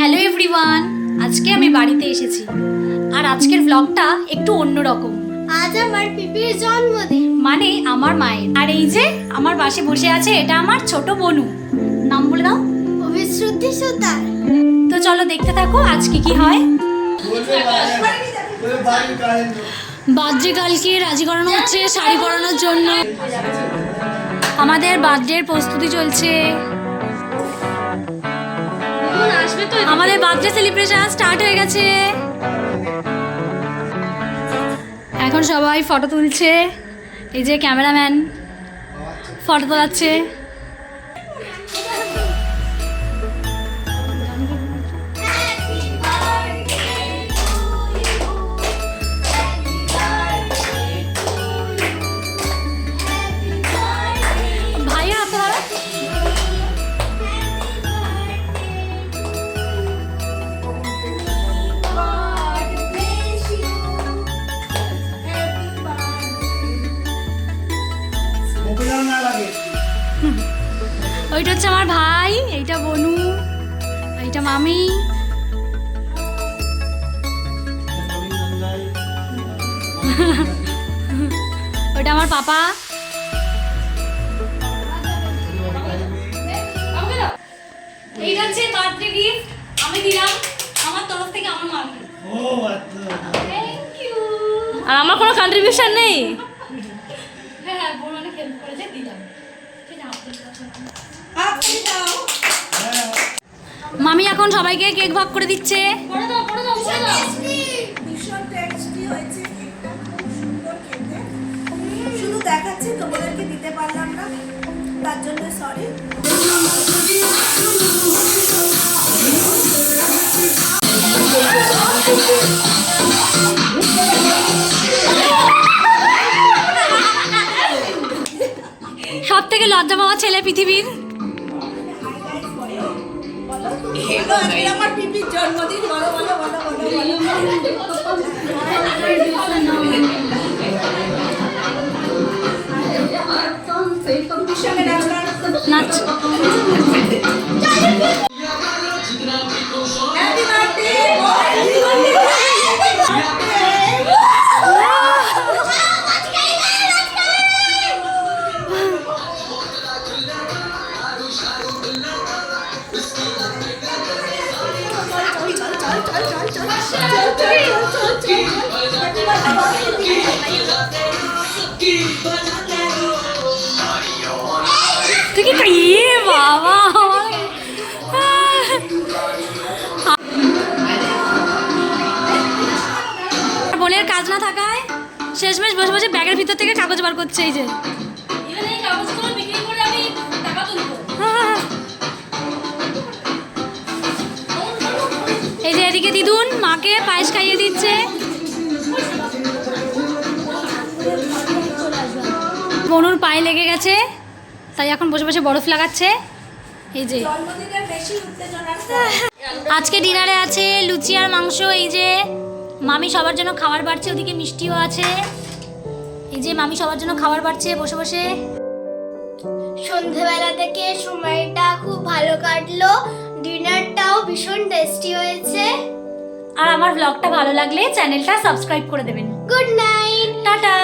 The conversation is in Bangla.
হ্যালো এভরিওয়ান আজকে আমি বাড়িতে এসেছি। আর আজকের ব্লগটা একটু অন্যরকম। আজ আমার পিপির জন্মদিন। মানে আমার মায়ের। আর এই যে আমার পাশে বসে আছে এটা আমার ছোট বনু। নাম বলে দাও। অভিশ্রুদ্ধি সুতার। তো চলো দেখতে থাকো আজকে কি হয়? বার্থডে কালকে রাজি করানো হচ্ছে শাড়ি পরানোর জন্য। আমাদের বার্থডের প্রস্তুতি চলছে। আমাদের বার্থডে সেলিব্রেশন স্টার্ট হয়ে গেছে। এখন সবাই ফটো তুলছে। এই যে ক্যামেরাম্যান ফটো তোলাচ্ছে। ওইটা হচ্ছে আমার ভাই এইটা বনু এইটা মামি। ওইটা আমার পাপা। এইটা হচ্ছে বার্থডে গিফট আমি দিলাম আমার তরফ থেকে আমার মাকে থ্যাংক ইউ আর আমার কোনো কন্ট্রিবিউশন নেই হ্যাঁ হ্যাঁ বোন অনেক হেল্প করেছে দিলাম ঠিক আছে, মামি এখন সবাইকে কেক ভাগ করে দিচ্ছে। ভীষণ টেস্টি হয়েছে কেকটা খুব সুন্দর খেতে। শুধু দেখাচ্ছি তোমাদেরকে দিতে পারলাম না। তার জন্য সরি সব থেকে লজ্জা পাওয়া ছেলে পৃথিবীর। আমার পিপির জন্মদিন বলো বলো বলো বলো বলো। পিপির সঙ্গে তুই কি ইয়ে বাবা বোনের কাজ না থাকায় শেষমেশ বসে বসে ব্যাগের ভিতর থেকে কাগজ বার করছে এই যে বনুর পায়ে লেগে গেছে তাই এখন বসে বসে বরফ লাগাচ্ছে। এই যে। আজকে ডিনারে আছে লুচি আর মাংস এই যে মামি সবার জন্য খাবার বাড়ছে ওদিকে মিষ্টিও আছে। এই যে মামি সবার জন্য খাবার বাড়ছে বসে বসে। সন্ধেবেলা থেকে সময়টা খুব ভালো কাটলো ডিনারটাও ভীষণ টেস্টি হয়েছে। আর আমার ব্লগটা ভালো লাগলে চ্যানেলটা সাবস্ক্রাইব করে দেবেন। Good night tata!